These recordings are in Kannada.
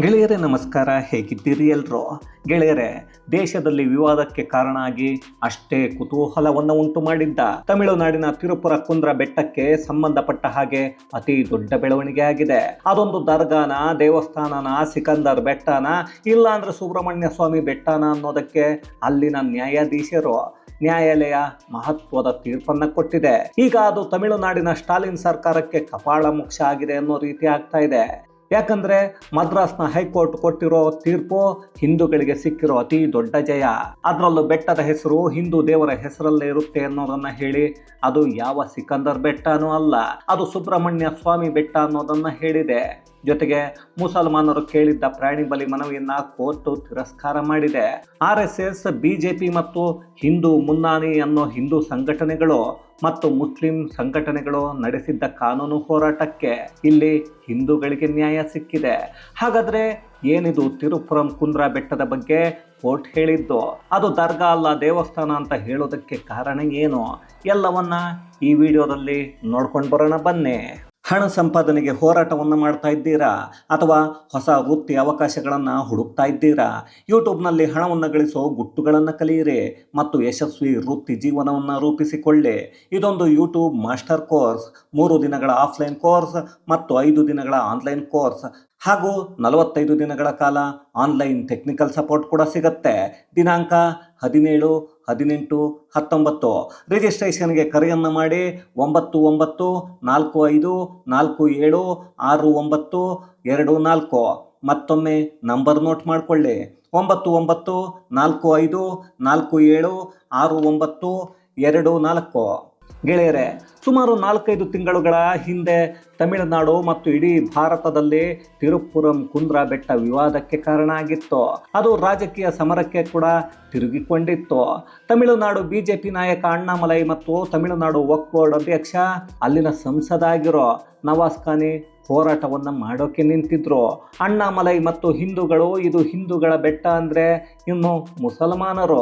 ಗೆಳೆಯರೇ, ನಮಸ್ಕಾರ. ಹೇಗಿದ್ದೀರಿ ಎಲ್ರು? ಗೆಳೆಯರೇ, ದೇಶದಲ್ಲಿ ವಿವಾದಕ್ಕೆ ಕಾರಣ ಆಗಿ ಅಷ್ಟೇ ಕುತೂಹಲವನ್ನು ಉಂಟು ಮಾಡಿದ್ದ ತಮಿಳುನಾಡಿನ ತಿರುಪುರ ಕುಂದ್ರ ಬೆಟ್ಟಕ್ಕೆ ಸಂಬಂಧಪಟ್ಟ ಹಾಗೆ ಅತಿ ದೊಡ್ಡ ಬೆಳವಣಿಗೆ ಆಗಿದೆ. ಅದೊಂದು ದರ್ಗಾನ, ದೇವಸ್ಥಾನನ, ಸಿಕಂದರ್ ಬೆಟ್ಟನ, ಇಲ್ಲಾಂದ್ರೆ ಸುಬ್ರಹ್ಮಣ್ಯ ಸ್ವಾಮಿ ಬೆಟ್ಟನ ಅನ್ನೋದಕ್ಕೆ ಅಲ್ಲಿನ ನ್ಯಾಯಾಧೀಶರು ನ್ಯಾಯಾಲಯ ಮಹತ್ವದ ತೀರ್ಪನ್ನ ಕೊಟ್ಟಿದೆ. ಈಗ ಅದು ತಮಿಳುನಾಡಿನ ಸ್ಟಾಲಿನ್ ಸರ್ಕಾರಕ್ಕೆ ಕಪಾಳ ಮೋಕ್ಷ ಆಗಿದೆ ಅನ್ನೋ ರೀತಿ ಆಗ್ತಾ ಇದೆ. ಯಾಕಂದ್ರೆ ಮದ್ರಾಸ್ನ ಹೈಕೋರ್ಟ್ ಕೊಟ್ಟಿರೋ ತೀರ್ಪು ಹಿಂದೂಗಳಿಗೆ ಸಿಕ್ಕಿರೋ ಅತಿ ದೊಡ್ಡ ಜಯ. ಅದರಲ್ಲೂ ಬೆಟ್ಟದ ಹೆಸರು ಹಿಂದೂ ದೇವರ ಹೆಸರಲ್ಲೇ ಇರುತ್ತೆ ಅನ್ನೋದನ್ನ ಹೇಳಿ ಅದು ಯಾವ ಸಿಕಂದರ್ ಬೆಟ್ಟನೂ ಅಲ್ಲ, ಅದು ಸುಬ್ರಹ್ಮಣ್ಯ ಸ್ವಾಮಿ ಬೆಟ್ಟ ಅನ್ನೋದನ್ನ ಹೇಳಿದೆ. ಜೊತೆಗೆ ಮುಸಲ್ಮಾನರು ಕೇಳಿದ್ದ ಪ್ರಾಣಿ ಬಲಿ ಮನವಿಯನ್ನ ಕೋರ್ಟ್ ತಿರಸ್ಕಾರ ಮಾಡಿದೆ. ಆರ್ ಎಸ್ ಎಸ್ ಬಿಜೆಪಿ ಮತ್ತು ಹಿಂದೂ ಮುನ್ನಾನಿ ಅನ್ನೋ ಹಿಂದೂ ಸಂಘಟನೆಗಳು ಮತ್ತು ಮುಸ್ಲಿಂ ಸಂಘಟನೆಗಳು ನಡೆಸಿದ್ದ ಕಾನೂನು ಹೋರಾಟಕ್ಕೆ ಇಲ್ಲಿ ಹಿಂದೂಗಳಿಗೆ ನ್ಯಾಯ ಸಿಕ್ಕಿದೆ. ಹಾಗಾದ್ರೆ ಏನಿದು ತಿರುಪುರಂ ಕುಂದ್ರ ಬೆಟ್ಟದ ಬಗ್ಗೆ ಕೋರ್ಟ್ ಹೇಳಿದ್ದು? ಅದು ದರ್ಗಾ ಅಲ್ಲ, ದೇವಸ್ಥಾನ ಅಂತ ಹೇಳೋದಕ್ಕೆ ಕಾರಣ ಏನು? ಎಲ್ಲವನ್ನ ಈ ವಿಡಿಯೋದಲ್ಲಿ ನೋಡ್ಕೊಂಡು ಬರೋಣ ಬನ್ನಿ. ಹಣ ಸಂಪಾದನೆಗೆ ಹೋರಾಟವನ್ನು ಮಾಡ್ತಾ ಇದ್ದೀರಾ? ಅಥವಾ ಹೊಸ ವೃತ್ತಿ ಅವಕಾಶಗಳನ್ನು ಹುಡುಕ್ತಾ ಇದ್ದೀರಾ? ಯೂಟ್ಯೂಬ್ನಲ್ಲಿ ಹಣವನ್ನು ಗಳಿಸೋ ಗುಟ್ಟುಗಳನ್ನು ಕಲಿಯಿರಿ ಮತ್ತು ಯಶಸ್ವಿ ವೃತ್ತಿ ಜೀವನವನ್ನು ರೂಪಿಸಿಕೊಳ್ಳಿ. ಇದೊಂದು ಯೂಟ್ಯೂಬ್ ಮಾಸ್ಟರ್ ಕೋರ್ಸ್, ಮೂರು ದಿನಗಳ ಆಫ್ಲೈನ್ ಕೋರ್ಸ್ ಮತ್ತು ಐದು ದಿನಗಳ ಆನ್ಲೈನ್ ಕೋರ್ಸ್ ಹಾಗೂ ನಲವತ್ತೈದು ದಿನಗಳ ಕಾಲ ಆನ್ಲೈನ್ ಟೆಕ್ನಿಕಲ್ ಸಪೋರ್ಟ್ ಕೂಡ ಸಿಗುತ್ತೆ. ದಿನಾಂಕ ಹದಿನೇಳು ಹದಿನೆಂಟು, ಹತ್ತೊಂಬತ್ತು. ರಿಜಿಸ್ಟ್ರೇಷನ್ಗೆ ಕರೆಯನ್ನು ಮಾಡಿ, ಒಂಬತ್ತು ಒಂಬತ್ತು, ನಾಲ್ಕು, ಐದು, ನಾಲ್ಕು, ಏಳು, ಆರು, ಒಂಬತ್ತು, ಎರಡು, ನಾಲ್ಕು. ಮತ್ತೊಮ್ಮೆ ನಂಬರ್ ನೋಟ್ ಮಾಡಿಕೊಳ್ಳಿ. ಒಂಬತ್ತು ಒಂಬತ್ತು, ನಾಲ್ಕು, ಐದು, ನಾಲ್ಕು, ಏಳು, ಆರು, ಒಂಬತ್ತು, ಎರಡು, ನಾಲ್ಕು. ಗೆಳೆಯರೆ, ಸುಮಾರು ನಾಲ್ಕೈದು ತಿಂಗಳುಗಳ ಹಿಂದೆ ತಮಿಳುನಾಡು ಮತ್ತು ಇಡೀ ಭಾರತದಲ್ಲಿ ತಿರುಪುರಂ ಕುಂದ್ರ ಬೆಟ್ಟ ವಿವಾದಕ್ಕೆ ಕಾರಣ ಆಗಿತ್ತು. ಅದು ರಾಜಕೀಯ ಸಮರಕ್ಕೆ ಕೂಡ ತಿರುಗಿಕೊಂಡಿತ್ತು. ತಮಿಳುನಾಡು ಬಿಜೆಪಿ ನಾಯಕ ಅಣ್ಣಾಮಲೈ ಮತ್ತು ತಮಿಳುನಾಡು ಒಕ್ಬೋರ್ಡ್ ಅಧ್ಯಕ್ಷ, ಅಲ್ಲಿನ ಸಂಸದ ಆಗಿರೋ ನವಾಸ್ ಖಾನಿ ಹೋರಾಟವನ್ನು ಮಾಡೋಕೆ ನಿಂತಿದ್ರು. ಅಣ್ಣಾಮಲೈ ಮತ್ತು ಹಿಂದೂಗಳು, ಇದು ಹಿಂದೂಗಳ ಬೆಟ್ಟ ಅಂದರೆ ಇನ್ನು ಮುಸಲ್ಮಾನರು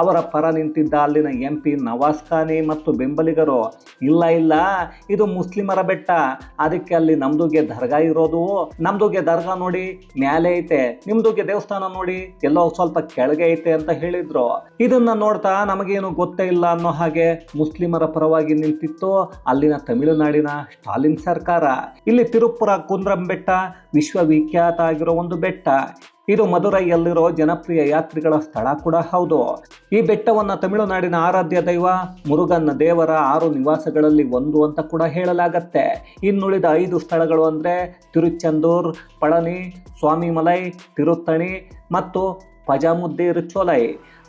ಅವರ ಪರ ನಿಂತಿದ್ದ ಅಲ್ಲಿನ ಎಂ ಪಿ ನವಾಸ್ ಖಾನಿ ಮತ್ತು ಬೆಂಬಲಿಗರು, ಇಲ್ಲ ಇಲ್ಲ, ಇದು ಮುಸ್ಲಿಮರ ಬೆಟ್ಟ, ಅದಕ್ಕೆ ಅಲ್ಲಿ ನಮ್ದುಗೆ ದರ್ಗಾ ಇರೋದು. ನಮ್ದುಗೆ ದರ್ಗಾ ನೋಡಿ ಮ್ಯಾಲೆ ಐತೆ, ನಿಮ್ದುಗೆ ದೇವಸ್ಥಾನ ನೋಡಿ ಎಲ್ಲೋ ಸ್ವಲ್ಪ ಕೆಳಗೆ ಐತೆ ಅಂತ ಹೇಳಿದ್ರು. ಇದನ್ನ ನೋಡ್ತಾ ನಮಗೇನು ಗೊತ್ತೇ ಇಲ್ಲ ಅನ್ನೋ ಹಾಗೆ ಮುಸ್ಲಿಮರ ಪರವಾಗಿ ನಿಂತಿತ್ತು ಅಲ್ಲಿನ ತಮಿಳುನಾಡಿನ ಸ್ಟಾಲಿನ್ ಸರ್ಕಾರ. ಇಲ್ಲಿ ತಿರುಪುರ ಕುಂದ್ರಂ ಬೆಟ್ಟ ವಿಶ್ವವಿಖ್ಯಾತ ಆಗಿರೋ ಒಂದು ಬೆಟ್ಟ. ಇದು ಮದುರೈಯಲ್ಲಿರೋ ಜನಪ್ರಿಯ ಯಾತ್ರಿಗಳ ಸ್ಥಳ ಕೂಡ ಹೌದು. ಈ ಬೆಟ್ಟವನ್ನು ತಮಿಳುನಾಡಿನ ಆರಾಧ್ಯ ದೈವ, ಮುರುಗನ್ನ ದೇವರ ಆರು ನಿವಾಸಗಳಲ್ಲಿ ಒಂದು ಅಂತ ಕೂಡ ಹೇಳಲಾಗತ್ತೆ. ಇನ್ನುಳಿದ ಐದು ಸ್ಥಳಗಳು ಅಂದರೆ ತಿರುಚಂದೂರ್, ಪಳನಿ, ಸ್ವಾಮಿಮಲೈ, ತಿರುತ್ತಣಿ ಮತ್ತು ಪಜಾಮುದ್ದಿ ಚೋಲೈ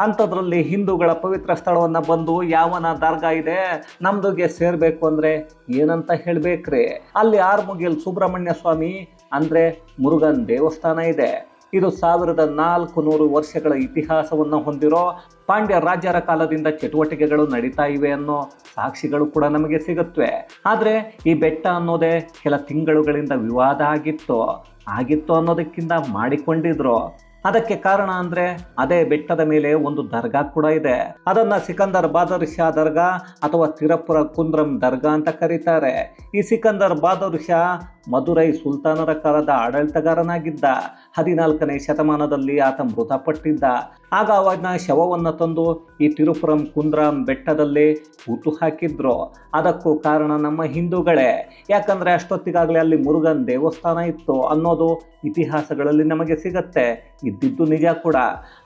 ಅಂಥದ್ರಲ್ಲಿ ಹಿಂದೂಗಳ ಪವಿತ್ರ ಸ್ಥಳವನ್ನು ಬಂದು ಯಾವನ ದರ್ಗಾ ಇದೆ, ನಮ್ದುಗೆ ಸೇರಬೇಕು ಅಂದರೆ ಏನಂತ ಹೇಳಬೇಕ್ರಿ. ಅಲ್ಲಿ ಆರ್ಮುಗಿಲ್ ಸುಬ್ರಹ್ಮಣ್ಯ ಸ್ವಾಮಿ ಅಂದರೆ ಮುರುಗನ್ ದೇವಸ್ಥಾನ ಇದೆ. ಇದು ಸಾವಿರದ ನಾಲ್ಕು ನೂರು ವರ್ಷಗಳ ಇತಿಹಾಸವನ್ನು ಹೊಂದಿರೋ ಪಾಂಡ್ಯ ರಾಜ್ಯರ ಕಾಲದಿಂದ ಚಟುವಟಿಕೆಗಳು ನಡೀತಾ ಇವೆ ಅನ್ನೋ ಸಾಕ್ಷಿಗಳು ಕೂಡ ನಮಗೆ ಸಿಗುತ್ತವೆ ಆದರೆ ಈ ಬೆಟ್ಟ ಅನ್ನೋದೇ ಕೆಲ ತಿಂಗಳುಗಳಿಂದ ವಿವಾದ ಆಗಿತ್ತು. ಆಗಿತ್ತು ಅನ್ನೋದಕ್ಕಿಂತ ಮಾಡಿಕೊಂಡಿದ್ರು. ಅದಕ್ಕೆ ಕಾರಣ ಅಂದ್ರೆ ಅದೇ ಬೆಟ್ಟದ ಮೇಲೆ ಒಂದು ದರ್ಗಾ ಕೂಡ ಇದೆ. ಅದನ್ನ ಸಿಕಂದರ್ ಬಾದರ್ ಶಾ ದರ್ಗಾ ಅಥವಾ ತಿರಪುರ ಕುಂದ್ರಂ ದರ್ಗಾ ಅಂತ ಕರೀತಾರೆ. ಈ ಸಿಕಂದರ್ ಬಾದರ್ ಶಾ ಮದುರೈ ಸುಲ್ತಾನರ ಕಾಲದ ಆಡಳಿತಗಾರನಾಗಿದ್ದ ಹದಿನಾಲ್ಕನೇ ಶತಮಾನದಲ್ಲಿ ಆತ ಮೃತಪಟ್ಟಿದ್ದ. ಆಗ ಅವನ ಶವವನ್ನು ತಂದು ಈ ತಿರುಪುರಂ ಕುಂದ್ರಾಂ ಬೆಟ್ಟದಲ್ಲಿ ಹೂತು ಹಾಕಿದ್ರು. ಅದಕ್ಕೂ ಕಾರಣ ನಮ್ಮ ಹಿಂದೂಗಳೇ. ಯಾಕಂದರೆ ಅಷ್ಟೊತ್ತಿಗಾಗಲೇ ಅಲ್ಲಿ ಮುರುಗನ್ ದೇವಸ್ಥಾನ ಇತ್ತು ಅನ್ನೋದು ಇತಿಹಾಸಗಳಲ್ಲಿ ನಮಗೆ ಸಿಗತ್ತೆ. ಇದ್ದಿದ್ದು ನಿಜ ಕೂಡ.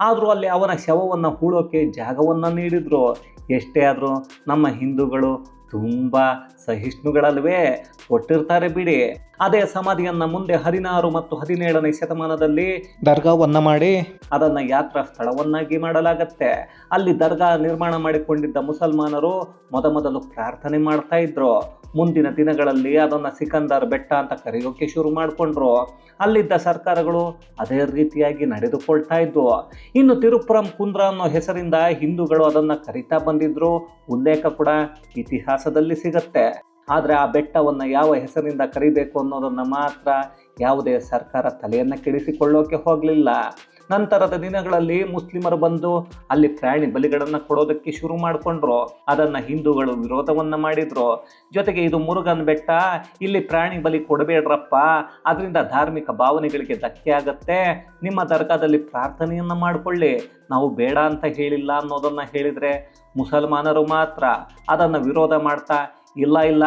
ಆದರೂ ಅಲ್ಲಿ ಅವನ ಶವವನ್ನು ಹೂಳೋಕೆ ಜಾಗವನ್ನು ನೀಡಿದ್ರು. ಎಷ್ಟೇ ಆದರೂ ನಮ್ಮ ಹಿಂದೂಗಳು ತುಂಬ ಸಹಿಷ್ಣುಗಳಲ್ವೇ ಕೊಟ್ಟಿರ್ತಾರೆ ಬಿಡಿ. ಅದೇ ಸಮಾಧಿಯನ್ನ ಮುಂದೆ ಹದಿನಾರು ಮತ್ತು ಹದಿನೇಳನೇ ಶತಮಾನದಲ್ಲಿ ದರ್ಗಾವನ್ನ ಮಾಡಿ ಅದನ್ನ ಯಾತ್ರಾ ಸ್ಥಳವನ್ನಾಗಿ ಮಾಡಲಾಗತ್ತೆ. ಅಲ್ಲಿ ದರ್ಗಾ ನಿರ್ಮಾಣ ಮಾಡಿಕೊಂಡಿದ್ದ ಮುಸಲ್ಮಾನರು ಮೊದಮೊದಲು ಪ್ರಾರ್ಥನೆ ಮಾಡ್ತಾ ಇದ್ರು. ಮುಂದಿನ ದಿನಗಳಲ್ಲಿ ಅದನ್ನ ಸಿಕಂದರ್ ಬೆಟ್ಟ ಅಂತ ಕರೆಯೋಕೆ ಶುರು ಮಾಡಿಕೊಂಡ್ರು. ಅಲ್ಲಿದ್ದ ಸರ್ಕಾರಗಳು ಅದೇ ರೀತಿಯಾಗಿ ನಡೆದುಕೊಳ್ತಾ ಇದ್ವು. ಇನ್ನು ತಿರುಪುರಂ ಕುಂದ್ರ ಅನ್ನೋ ಹೆಸರಿಂದ ಹಿಂದೂಗಳು ಅದನ್ನ ಕರಿತಾ ಬಂದಿದ್ರು. ಉಲ್ಲೇಖ ಕೂಡ ಇತಿಹಾಸದಲ್ಲಿ ಸಿಗತ್ತೆ. ಆದರೆ ಆ ಬೆಟ್ಟವನ್ನು ಯಾವ ಹೆಸರಿಂದ ಕರಿಬೇಕು ಅನ್ನೋದನ್ನು ಮಾತ್ರ ಯಾವುದೇ ಸರ್ಕಾರ ತಲೆಯನ್ನು ಕೆಡಿಸಿಕೊಳ್ಳೋಕೆ ಹೋಗಲಿಲ್ಲ. ನಂತರದ ದಿನಗಳಲ್ಲಿ ಮುಸ್ಲಿಮರು ಬಂದು ಅಲ್ಲಿ ಪ್ರಾಣಿ ಬಲಿಗಳನ್ನು ಕೊಡೋದಕ್ಕೆ ಶುರು ಮಾಡಿಕೊಂಡ್ರು. ಅದನ್ನ ಹಿಂದೂಗಳು ವಿರೋಧವನ್ನ ಮಾಡಿದ್ರು. ಜೊತೆಗೆ ಇದು ಮುರುಗನ್ ಬೆಟ್ಟ. ಇಲ್ಲಿ ಪ್ರಾಣಿ ಬಲಿ ಕೊಡಬೇಡ್ರಪ್ಪ. ಅದರಿಂದ ಧಾರ್ಮಿಕ ಭಾವನೆಗಳಿಗೆ ಧಕ್ಕೆ ಆಗತ್ತೆ. ನಿಮ್ಮ ದರ್ಗಾದಲ್ಲಿ ಪ್ರಾರ್ಥನೆಯನ್ನ ಮಾಡಿಕೊಳ್ಳಿ. ನಾವು ಬೇಡ ಅಂತ ಹೇಳಿಲ್ಲ ಅನ್ನೋದನ್ನ ಹೇಳಿದ್ರೆ ಮುಸಲ್ಮಾನರು ಮಾತ್ರ ಅದನ್ನು ವಿರೋಧ ಮಾಡ್ತಾ ಇಲ್ಲ ಇಲ್ಲ.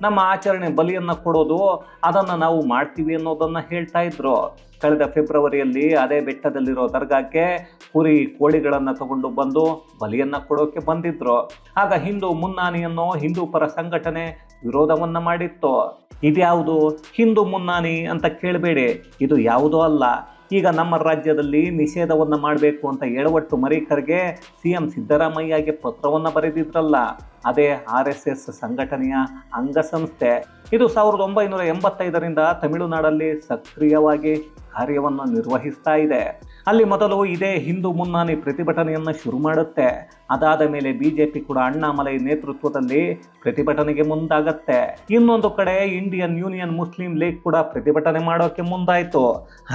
ನಮ್ಮ ಆಚರಣೆ ಬಲಿಯನ್ನು ಕೊಡೋದು, ಅದನ್ನು ನಾವು ಮಾಡ್ತೀವಿ ಅನ್ನೋದನ್ನು ಹೇಳ್ತಾ ಇದ್ರು. ಕಳೆದ ಫೆಬ್ರವರಿಯಲ್ಲಿ ಅದೇ ಬೆಟ್ಟದಲ್ಲಿರೋ ದರ್ಗಾಕ್ಕೆ ಕುರಿ ಕೋಳಿಗಳನ್ನು ತಗೊಂಡು ಬಂದು ಬಲಿಯನ್ನು ಕೊಡೋಕೆ ಬಂದಿದ್ರು. ಆಗ ಹಿಂದೂ ಮುನ್ನಾನಿಯನ್ನು ಹಿಂದೂ ಪರ ಸಂಘಟನೆ ವಿರೋಧವನ್ನು ಮಾಡಿತ್ತು. ಇದ್ಯಾವುದು ಹಿಂದೂ ಮುನ್ನಾನಿ ಅಂತ ಕೇಳಬೇಡಿ. ಇದು ಯಾವುದೂ ಅಲ್ಲ. ಈಗ ನಮ್ಮ ರಾಜ್ಯದಲ್ಲಿ ನಿಷೇಧವನ್ನು ಮಾಡಬೇಕು ಅಂತ ಹೇಳುವಟ್ಟು ಮರೀಕರ್ಗೆ ಸಿ ಎಂ ಸಿದ್ದರಾಮಯ್ಯಗೆ ಪತ್ರವನ್ನು ಬರೆದಿದ್ರಲ್ಲ, ಅದೇ ಆರ್ ಎಸ್ ಎಸ್ ಸಂಘಟನೆಯ ಅಂಗಸಂಸ್ಥೆ. ಇದು ಸಾವಿರದ ಒಂಬೈನೂರ ಎಂಬತ್ತೈದರಿಂದ ತಮಿಳುನಾಡಲ್ಲಿ ಸಕ್ರಿಯವಾಗಿ ಕಾರ್ಯವನ್ನು ನಿರ್ವಹಿಸ್ತಾ ಇದೆ. ಅಲ್ಲಿ ಮೊದಲು ಇದೇ ಹಿಂದೂ ಮುನ್ನಾನಿ ಪ್ರತಿಭಟನೆಯನ್ನು ಶುರು ಮಾಡುತ್ತೆ. ಅದಾದ ಮೇಲೆ ಬಿಜೆಪಿ ಕೂಡ ಅಣ್ಣಾಮಲೈ ನೇತೃತ್ವದಲ್ಲಿ ಪ್ರತಿಭಟನೆಗೆ ಮುಂದಾಗತ್ತೆ. ಇನ್ನೊಂದು ಕಡೆ ಇಂಡಿಯನ್ ಯೂನಿಯನ್ ಮುಸ್ಲಿಂ ಲೀಗ್ ಕೂಡ ಪ್ರತಿಭಟನೆ ಮಾಡೋಕೆ ಮುಂದಾಯಿತು.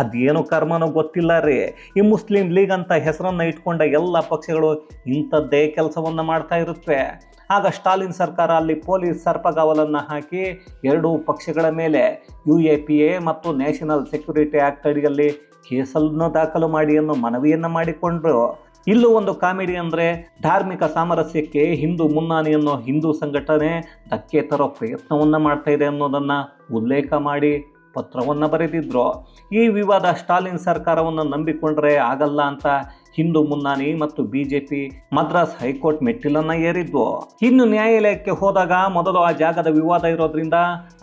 ಅದೇನು ಕರ್ಮನೂ ಗೊತ್ತಿಲ್ಲ ರೀ. ಈ ಮುಸ್ಲಿಂ ಲೀಗ್ ಅಂತ ಹೆಸರನ್ನ ಇಟ್ಕೊಂಡ ಎಲ್ಲ ಪಕ್ಷಗಳು ಇಂಥದ್ದೇ ಕೆಲಸವನ್ನು ಮಾಡ್ತಾ ಇರುತ್ತವೆ ಆಗ ಸ್ಟಾಲಿನ್ ಸರ್ಕಾರ ಅಲ್ಲಿ ಪೊಲೀಸ್ ಸರ್ಪಗಾವಲನ್ನು ಹಾಕಿ ಎರಡೂ ಪಕ್ಷಗಳ ಮೇಲೆ ಯು ಎ ಪಿ ಎ ಮತ್ತು ನ್ಯಾಷನಲ್ ಸೆಕ್ಯೂರಿಟಿ ಆ್ಯಕ್ಟ್ ಅಡಿಯಲ್ಲಿ ಕೇಸನ್ನು ದಾಖಲು ಮಾಡಿ ಅನ್ನೋ ಮನವಿಯನ್ನು ಮಾಡಿಕೊಂಡ್ರು. ಇಲ್ಲೂ ಒಂದು ಕಾಮಿಡಿ ಅಂದರೆ ಧಾರ್ಮಿಕ ಸಾಮರಸ್ಯಕ್ಕೆ ಹಿಂದೂ ಮುನ್ನಾನಿ ಅನ್ನೋ ಹಿಂದೂ ಸಂಘಟನೆ ಧಕ್ಕೆ ತರೋ ಪ್ರಯತ್ನವನ್ನು ಮಾಡ್ತಾ ಇದೆ ಅನ್ನೋದನ್ನು ಉಲ್ಲೇಖ ಮಾಡಿ ಪತ್ರವನ್ನು ಬರೆದಿದ್ರು. ಈ ವಿವಾದ ಸ್ಟಾಲಿನ್ ಸರ್ಕಾರವನ್ನು ನಂಬಿಕೊಂಡ್ರೆ ಆಗಲ್ಲ ಅಂತ ಹಿಂದೂ ಮುನ್ನಾನಿ ಮತ್ತು ಬಿಜೆಪಿ ಮದ್ರಾಸ್ ಹೈಕೋರ್ಟ್ ಮೆಟ್ಟಿಲನ್ನ ಏರಿದ್ವು ಇನ್ನು ನ್ಯಾಯಾಲಯಕ್ಕೆ ಹೋದಾಗ ಮೊದಲು ಆ ಜಾಗದ ವಿವಾದ ಇರೋದ್ರಿಂದ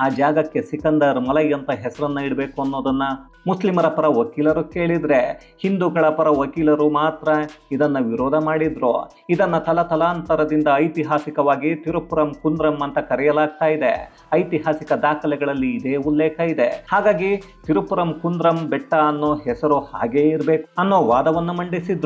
ಆ ಜಾಗಕ್ಕೆ ಸಿಕಂದರ್ ಮಲೈ ಅಂತ ಹೆಸರನ್ನ ಇಡಬೇಕು ಅನ್ನೋದನ್ನ ಮುಸ್ಲಿಮರ ಪರ ವಕೀಲರು ಕೇಳಿದ್ರೆ. ಹಿಂದೂಗಳ ಪರ ವಕೀಲರು ಮಾತ್ರ ಇದನ್ನ ವಿರೋಧ ಮಾಡಿದ್ರು. ಇದನ್ನ ತಲತಲಾಂತರದಿಂದ ಐತಿಹಾಸಿಕವಾಗಿ ತಿರುಪುರಂ ಕುಂದ್ರಂ ಅಂತ ಕರೆಯಲಾಗ್ತಾ ಇದೆ. ಐತಿಹಾಸಿಕ ದಾಖಲೆಗಳಲ್ಲಿ ಇದೇ ಉಲ್ಲೇಖ ಇದೆ. ಹಾಗಾಗಿ ತಿರುಪುರಂ ಕುಂದ್ರಂ ಬೆಟ್ಟ ಅನ್ನೋ ಹೆಸರು ಹಾಗೇ ಇರಬೇಕು ಅನ್ನೋ ವಾದವನ್ನು ಮಂಡಿಸಿದ್ರು.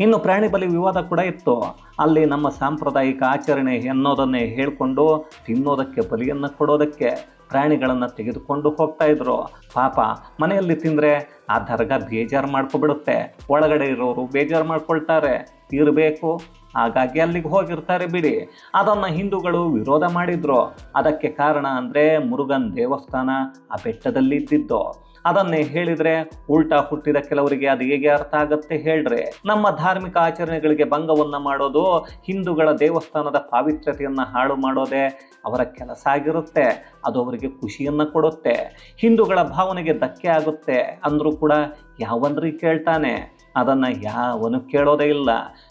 ಇನ್ನು ಪ್ರಾಣಿ ಬಲಿ ವಿವಾದ ಕೂಡ ಇತ್ತು. ಅಲ್ಲಿ ನಮ್ಮ ಸಾಂಪ್ರದಾಯಿಕ ಆಚರಣೆ ಅನ್ನೋದನ್ನೇ ಹೇಳ್ಕೊಂಡು ತಿನ್ನೋದಕ್ಕೆ ಬಲಿಯನ್ನು ಕೊಡೋದಕ್ಕೆ ಪ್ರಾಣಿಗಳನ್ನು ತೆಗೆದುಕೊಂಡು ಹೋಗ್ತಾ ಇದ್ರು. ಪಾಪ, ಮನೆಯಲ್ಲಿ ತಿಂದರೆ ಆ ದರ್ಗಾ ಬೇಜಾರು ಮಾಡ್ಕೊಬಿಡುತ್ತೆ. ಒಳಗಡೆ ಇರೋರು ಬೇಜಾರು ಮಾಡ್ಕೊಳ್ತಾರೆ. ಇರಬೇಕು, ಹಾಗಾಗಿ ಅಲ್ಲಿಗೆ ಹೋಗಿರ್ತಾರೆ ಬಿಡಿ. ಅದನ್ನು ಹಿಂದೂಗಳು ವಿರೋಧ ಮಾಡಿದ್ರು. ಅದಕ್ಕೆ ಕಾರಣ ಅಂದರೆ ಮುರುಗನ್ ದೇವಸ್ಥಾನ ಆ ಬೆಟ್ಟದಲ್ಲಿ ಇದ್ದಿದ್ದು. ಅದನ್ನೇ ಹೇಳಿದ್ರೆ ಉಲ್ಟಾ ಹುಟ್ಟಿದ ಕೆಲವರಿಗೆ ಅದು ಹೇಗೆ ಅರ್ಥ ಆಗತ್ತೆ ಹೇಳ್ರೆ ನಮ್ಮ ಧಾರ್ಮಿಕ ಆಚರಣೆಗಳಿಗೆ ಭಂಗವನ್ನ ಮಾಡೋದು, ಹಿಂದೂಗಳ ದೇವಸ್ಥಾನದ ಪಾವಿತ್ರ್ಯತೆಯನ್ನ ಹಾಳು ಮಾಡೋದೇ ಅವರ ಕೆಲಸ ಆಗಿರುತ್ತೆ, ಅದು ಅವರಿಗೆ ಖುಷಿಯನ್ನ ಕೊಡುತ್ತೆ. ಹಿಂದೂಗಳ ಭಾವನೆಗೆ ಧಕ್ಕೆ ಆಗುತ್ತೆ ಅಂದ್ರೂ ಕೂಡ ಯಾವಂದ್ರಿ ಕೇಳ್ತಾನೆ? ಅದನ್ನು ಯಾವನು ಕೇಳೋದೇ ಇಲ್ಲ.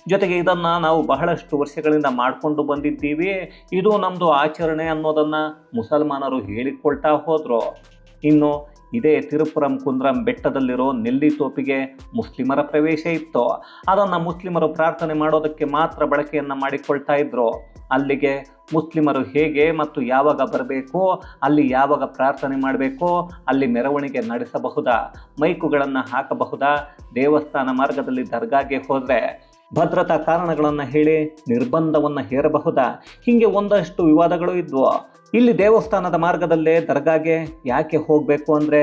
ಜೊತೆಗೆ ಇದನ್ನು ನಾವು ಬಹಳಷ್ಟು ವರ್ಷಗಳಿಂದ ಮಾಡಿಕೊಂಡು ಬಂದಿದ್ದೀವಿ. ಇದು ನಮ್ಮದು ಆಚರಣೆ ಅನ್ನೋದನ್ನು ಮುಸಲ್ಮಾನರು ಹೇಳಿಕೊಳ್ತಾ ಹೋದರು. ಇನ್ನು ಇದೇ ತಿರುಪುರಂ ಕುಂದ್ರಂ ಬೆಟ್ಟದಲ್ಲಿರೋ ನೆಲ್ಲಿ ತೋಪಿಗೆ ಮುಸ್ಲಿಮರ ಪ್ರವೇಶ ಇತ್ತು. ಅದನ್ನು ಮುಸ್ಲಿಮರು ಪ್ರಾರ್ಥನೆ ಮಾಡೋದಕ್ಕೆ ಮಾತ್ರ ಬಳಕೆಯನ್ನು ಮಾಡಿಕೊಳ್ತಾ ಇದ್ರು. ಅಲ್ಲಿಗೆ ಮುಸ್ಲಿಮರು ಹೇಗೆ ಮತ್ತು ಯಾವಾಗ ಬರಬೇಕು, ಅಲ್ಲಿ ಯಾವಾಗ ಪ್ರಾರ್ಥನೆ ಮಾಡಬೇಕು, ಅಲ್ಲಿ ಮೆರವಣಿಗೆ ನಡೆಸಬಹುದಾ, ಮೈಕುಗಳನ್ನು ಹಾಕಬಹುದಾ, ದೇವಸ್ಥಾನ ಮಾರ್ಗದಲ್ಲಿ ದರ್ಗಾಗೆ ಹೋದರೆ ಭದ್ರತಾ ಕಾರಣಗಳನ್ನು ಹೇಳಿ ನಿರ್ಬಂಧವನ್ನು ಹೇರಬಹುದಾ, ಹೀಗೆ ಒಂದಷ್ಟು ವಿವಾದಗಳು ಇದ್ವು. ಇಲ್ಲಿ ದೇವಸ್ಥಾನದ ಮಾರ್ಗದಲ್ಲೇ ದರ್ಗಾಗೆ ಯಾಕೆ ಹೋಗಬೇಕು ಅಂದರೆ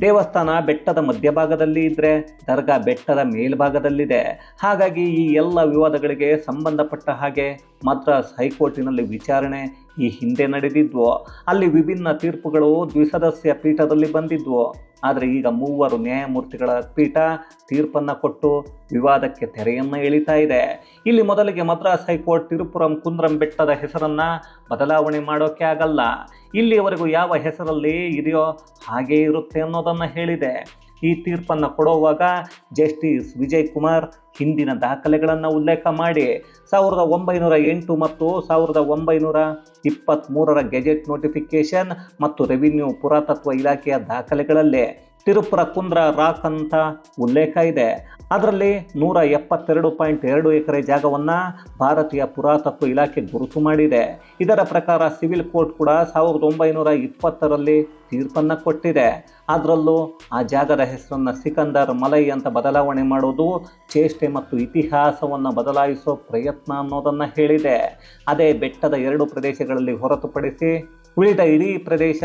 ದೇವಸ್ಥಾನ ಬೆಟ್ಟದ ಮಧ್ಯಭಾಗದಲ್ಲಿ ಇದ್ದರೆ ದರ್ಗಾ ಬೆಟ್ಟದ ಮೇಲ್ಭಾಗದಲ್ಲಿದೆ. ಹಾಗಾಗಿ ಈ ಎಲ್ಲ ವಿವಾದಗಳಿಗೆ ಸಂಬಂಧಪಟ್ಟ ಹಾಗೆ ಮದ್ರಾಸ್ ಹೈಕೋರ್ಟಿನಲ್ಲಿ ವಿಚಾರಣೆ ಈ ಹಿಂದೆ ನಡೆದಿದ್ವೋ, ಅಲ್ಲಿ ವಿಭಿನ್ನ ತೀರ್ಪುಗಳು ದ್ವಿಸದಸ್ಯ ಪೀಠದಲ್ಲಿ ಬಂದಿದ್ವು. ಆದರೆ ಈಗ ಮೂವರು ನ್ಯಾಯಮೂರ್ತಿಗಳ ಪೀಠ ತೀರ್ಪನ್ನು ಕೊಟ್ಟು ವಿವಾದಕ್ಕೆ ತೆರೆಯನ್ನು ಎಳಿತಾ ಇದೆ. ಇಲ್ಲಿ ಮೊದಲಿಗೆ ಮದ್ರಾಸ್ ಹೈಕೋರ್ಟ್ ತಿರುಪುರಂ ಕುಂದ್ರಂ ಬೆಟ್ಟದ ಹೆಸರನ್ನು ಬದಲಾವಣೆ ಮಾಡೋಕೆ ಆಗಲ್ಲ. ಇಲ್ಲಿಯವರೆಗೂ ಯಾವ ಹೆಸರಲ್ಲಿ ಇದೆಯೋ ಹಾಗೇ ಇರುತ್ತೆ ಅನ್ನೋದನ್ನು ಹೇಳಿದೆ. ಈ ತೀರ್ಪನ್ನು ಕೊಡುವಾಗ ಜಸ್ಟಿಸ್ ವಿಜಯ್ ಕುಮಾರ್ ಹಿಂದಿನ ದಾಖಲೆಗಳನ್ನು ಉಲ್ಲೇಖ ಮಾಡಿ ಸಾವಿರದ ಒಂಬೈನೂರ ಎಂಟು ಮತ್ತು ಸಾವಿರದ ಒಂಬೈನೂರ ಇಪ್ಪತ್ತ್ಮೂರರ ಗೆಜೆಟ್ ನೋಟಿಫಿಕೇಷನ್ ಮತ್ತು ರೆವಿನ್ಯೂ ಪುರಾತತ್ವ ಇಲಾಖೆಯ ದಾಖಲೆಗಳಲ್ಲಿ ತಿರುಪುರ ಕುಂದ್ರ ರಾಕ್ ಅಂತ ಉಲ್ಲೇಖ ಇದೆ. ಅದರಲ್ಲಿ ನೂರ ಎಪ್ಪತ್ತೆರಡು ಪಾಯಿಂಟ್ ಎರಡು ಎಕರೆ ಜಾಗವನ್ನು ಭಾರತೀಯ ಪುರಾತತ್ವ ಇಲಾಖೆ ಗುರುತು ಮಾಡಿದೆ. ಇದರ ಪ್ರಕಾರ ಸಿವಿಲ್ ಕೋರ್ಟ್ ಕೂಡ ಸಾವಿರದ ಒಂಬೈನೂರ ಇಪ್ಪತ್ತರಲ್ಲಿ ತೀರ್ಪನ್ನು ಕೊಟ್ಟಿದೆ. ಅದರಲ್ಲೂ ಆ ಜಾಗದ ಹೆಸರನ್ನು ಸಿಕಂದರ್ ಮಲೈ ಅಂತ ಬದಲಾವಣೆ ಮಾಡೋದು ಚೇಷ್ಟೆ ಮತ್ತು ಇತಿಹಾಸವನ್ನು ಬದಲಾಯಿಸೋ ಪ್ರಯತ್ನ ಅನ್ನೋದನ್ನು ಹೇಳಿದೆ. ಅದೇ ಬೆಟ್ಟದ ಎರಡು ಪ್ರದೇಶಗಳಲ್ಲಿ ಹೊರತುಪಡಿಸಿ ಉಳಿದ ಇಡೀ ಪ್ರದೇಶ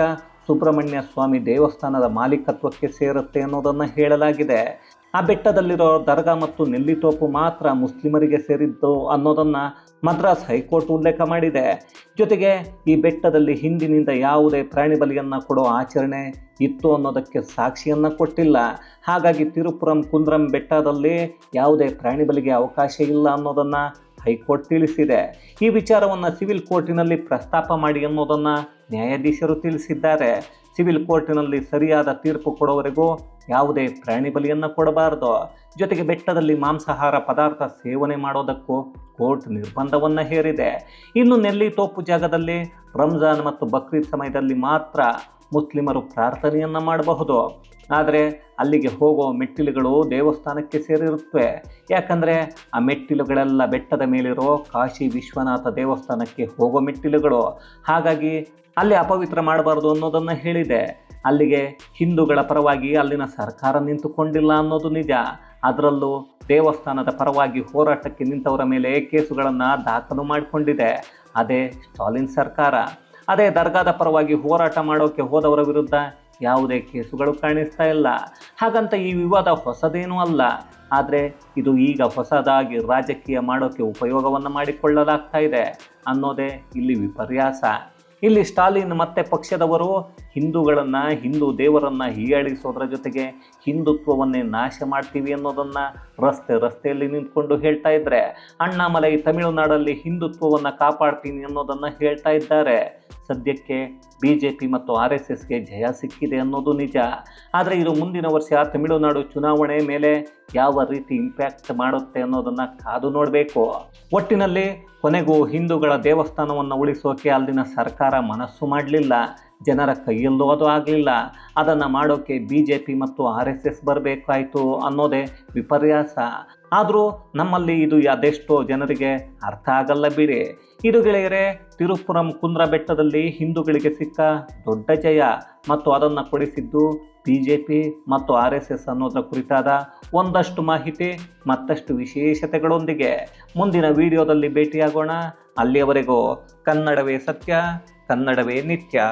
ಸುಬ್ರಹ್ಮಣ್ಯ ಸ್ವಾಮಿ ದೇವಸ್ಥಾನದ ಮಾಲೀಕತ್ವಕ್ಕೆ ಸೇರುತ್ತೆ ಅನ್ನೋದನ್ನು ಹೇಳಲಾಗಿದೆ. ಆ ಬೆಟ್ಟದಲ್ಲಿರೋ ದರ್ಗಾ ಮತ್ತು ನೆಲ್ಲಿತೋಪು ಮಾತ್ರ ಮುಸ್ಲಿಮರಿಗೆ ಸೇರಿದ್ದು ಅನ್ನೋದನ್ನು ಮದ್ರಾಸ್ ಹೈಕೋರ್ಟ್ ಉಲ್ಲೇಖ ಮಾಡಿದೆ. ಜೊತೆಗೆ ಈ ಬೆಟ್ಟದಲ್ಲಿ ಹಿಂದಿನಿಂದ ಯಾವುದೇ ಪ್ರಾಣಿ ಬಲಿಯನ್ನು ಕೊಡೋ ಆಚರಣೆ ಇತ್ತು ಅನ್ನೋದಕ್ಕೆ ಸಾಕ್ಷಿಯನ್ನು ಕೊಟ್ಟಿಲ್ಲ. ಹಾಗಾಗಿ ತಿರುಪುರಂ ಕುಂದ್ರಂ ಬೆಟ್ಟದಲ್ಲಿ ಯಾವುದೇ ಪ್ರಾಣಿ ಬಲಿಗೆ ಅವಕಾಶ ಇಲ್ಲ ಅನ್ನೋದನ್ನು ಹೈಕೋರ್ಟ್ ತಿಳಿಸಿದೆ. ಈ ವಿಚಾರವನ್ನು ಸಿವಿಲ್ ಕೋರ್ಟಿನಲ್ಲಿ ಪ್ರಸ್ತಾಪ ಮಾಡಿ ಅನ್ನೋದನ್ನು ನ್ಯಾಯಾಧೀಶರು ತಿಳಿಸಿದ್ದಾರೆ. ಸಿವಿಲ್ ಕೋರ್ಟಿನಲ್ಲಿ ಸರಿಯಾದ ತೀರ್ಪು ಕೊಡೋವರೆಗೂ ಯಾವುದೇ ಪ್ರಾಣಿ ಬಲಿಯನ್ನು ಕೊಡಬಾರದು. ಜೊತೆಗೆ ಬೆಟ್ಟದಲ್ಲಿ ಮಾಂಸಾಹಾರ ಪದಾರ್ಥ ಸೇವನೆ ಮಾಡೋದಕ್ಕೂ ಕೋರ್ಟ್ ನಿರ್ಬಂಧವನ್ನು ಹೇರಿದೆ. ಇನ್ನು ನೆಲ್ಲಿ ತೋಪು ಜಾಗದಲ್ಲಿ ರಂಜಾನ್ ಮತ್ತು ಬಕ್ರೀದ್ ಸಮಯದಲ್ಲಿ ಮಾತ್ರ ಮುಸ್ಲಿಮರು ಪ್ರಾರ್ಥನೆಯನ್ನು ಮಾಡಬಹುದು. ಆದರೆ ಅಲ್ಲಿಗೆ ಹೋಗೋ ಮೆಟ್ಟಿಲುಗಳು ದೇವಸ್ಥಾನಕ್ಕೆ ಸೇರಿರುತ್ತವೆ. ಯಾಕಂದರೆ ಆ ಮೆಟ್ಟಿಲುಗಳೆಲ್ಲ ಬೆಟ್ಟದ ಮೇಲಿರೋ ಕಾಶಿ ವಿಶ್ವನಾಥ ದೇವಸ್ಥಾನಕ್ಕೆ ಹೋಗೋ ಮೆಟ್ಟಿಲುಗಳು. ಹಾಗಾಗಿ ಅಲ್ಲಿ ಅಪವಿತ್ರ ಮಾಡಬಾರ್ದು ಅನ್ನೋದನ್ನು ಹೇಳಿದೆ. ಅಲ್ಲಿಗೆ ಹಿಂದೂಗಳ ಪರವಾಗಿ ಅಲ್ಲಿನ ಸರ್ಕಾರ ನಿಂತುಕೊಂಡಿಲ್ಲ ಅನ್ನೋದು ನಿಜ. ಅದರಲ್ಲೂ ದೇವಸ್ಥಾನದ ಪರವಾಗಿ ಹೋರಾಟಕ್ಕೆ ನಿಂತವರ ಮೇಲೆ ಕೇಸುಗಳನ್ನು ದಾಖಲು ಮಾಡಿಕೊಂಡಿದೆ. ಅದೇ ಸ್ಟಾಲಿನ್ ಸರ್ಕಾರ. ಅದೇ ದರ್ಗಾದ ಪರವಾಗಿ ಹೋರಾಟ ಮಾಡೋಕ್ಕೆ ಹೋದವರ ವಿರುದ್ಧ ಯಾವುದೇ ಕೇಸುಗಳು ಕಾಣಿಸ್ತಾ ಇಲ್ಲ. ಹಾಗಂತ ಈ ವಿವಾದ ಹೊಸದೇನೂ ಅಲ್ಲ. ಆದರೆ ಇದು ಈಗ ಹೊಸದಾಗಿ ರಾಜಕೀಯ ಮಾಡೋಕ್ಕೆ ಉಪಯೋಗವನ್ನು ಮಾಡಿಕೊಳ್ಳಲಾಗ್ತಾ ಇದೆ ಅನ್ನೋದೇ ಇಲ್ಲಿ ವಿಪರ್ಯಾಸ. ಇಲ್ಲಿ ಸ್ಟಾಲಿನ್ ಮತ್ತೆ ಪಕ್ಷದವರು ಹಿಂದೂಗಳನ್ನು, ಹಿಂದೂ ದೇವರನ್ನು ಹೀಯಾಳಿಸೋದ್ರ ಜೊತೆಗೆ ಹಿಂದುತ್ವವನ್ನೇ ನಾಶ ಮಾಡ್ತೀವಿ ಅನ್ನೋದನ್ನು ರಸ್ತೆ ರಸ್ತೆಯಲ್ಲಿ ನಿಂತ್ಕೊಂಡು ಹೇಳ್ತಾ ಇದ್ದರೆ ಅಣ್ಣಾಮಲೈ, ತಮಿಳುನಾಡಲ್ಲಿ ಹಿಂದುತ್ವವನ್ನು ಕಾಪಾಡ್ತೀನಿ ಅನ್ನೋದನ್ನು ಹೇಳ್ತಾ ಇದ್ದಾರೆ. ಸದ್ಯಕ್ಕೆ ಬಿ ಜೆ ಪಿ ಮತ್ತು ಆರ್ ಎಸ್ ಎಸ್ಗೆ ಜಯ ಸಿಕ್ಕಿದೆ ಅನ್ನೋದು ನಿಜ. ಆದರೆ ಇದು ಮುಂದಿನ ವರ್ಷ ತಮಿಳುನಾಡು ಚುನಾವಣೆ ಮೇಲೆ ಯಾವ ರೀತಿ ಇಂಪ್ಯಾಕ್ಟ್ ಮಾಡುತ್ತೆ ಅನ್ನೋದನ್ನು ಕಾದು ನೋಡಬೇಕು. ಒಟ್ಟಿನಲ್ಲಿ ಕೊನೆಗೂ ಹಿಂದೂಗಳ ದೇವಸ್ಥಾನವನ್ನು ಉಳಿಸೋಕೆ ಅಲ್ಲಿನ ಸರ್ಕಾರ ಮನಸ್ಸು ಮಾಡಲಿಲ್ಲ. ಜನರ ಕೈಯಲ್ಲೂ ಅದು ಆಗಲಿಲ್ಲ. ಅದನ್ನು ಮಾಡೋಕ್ಕೆ ಬಿ ಜೆ ಪಿ ಮತ್ತು ಆರ್ ಎಸ್ ಎಸ್ ಬರಬೇಕಾಯಿತು ಅನ್ನೋದೇ ವಿಪರ್ಯಾಸ. ಆದರೂ ನಮ್ಮಲ್ಲಿ ಇದು ಅದೆಷ್ಟೋ ಜನರಿಗೆ ಅರ್ಥ ಆಗಲ್ಲ ಬಿಡಿ. ಇದು ಗೆಳೆಯರೆ, ತಿರುಪುರಂ ಕುಂದ್ರ ಬೆಟ್ಟದಲ್ಲಿ ಹಿಂದೂಗಳಿಗೆ ಸಿಕ್ಕ ದೊಡ್ಡ ಜಯ ಮತ್ತು ಅದನ್ನು ಕೊಡಿಸಿದ್ದು ಬಿ ಜೆ ಪಿ ಮತ್ತು ಆರ್ ಎಸ್ ಎಸ್ ಅನ್ನೋದರ ಕುರಿತಾದ ಒಂದಷ್ಟು ಮಾಹಿತಿ, ಮತ್ತಷ್ಟು ವಿಶೇಷತೆಗಳೊಂದಿಗೆ. ಮುಂದಿನ ವಿಡಿಯೋದಲ್ಲಿ ಭೇಟಿಯಾಗೋಣ. ಅಲ್ಲಿಯವರೆಗೂ ಕನ್ನಡವೇ ಸತ್ಯ. ಕನ್ನಡವೇ ನಿತ್ಯ.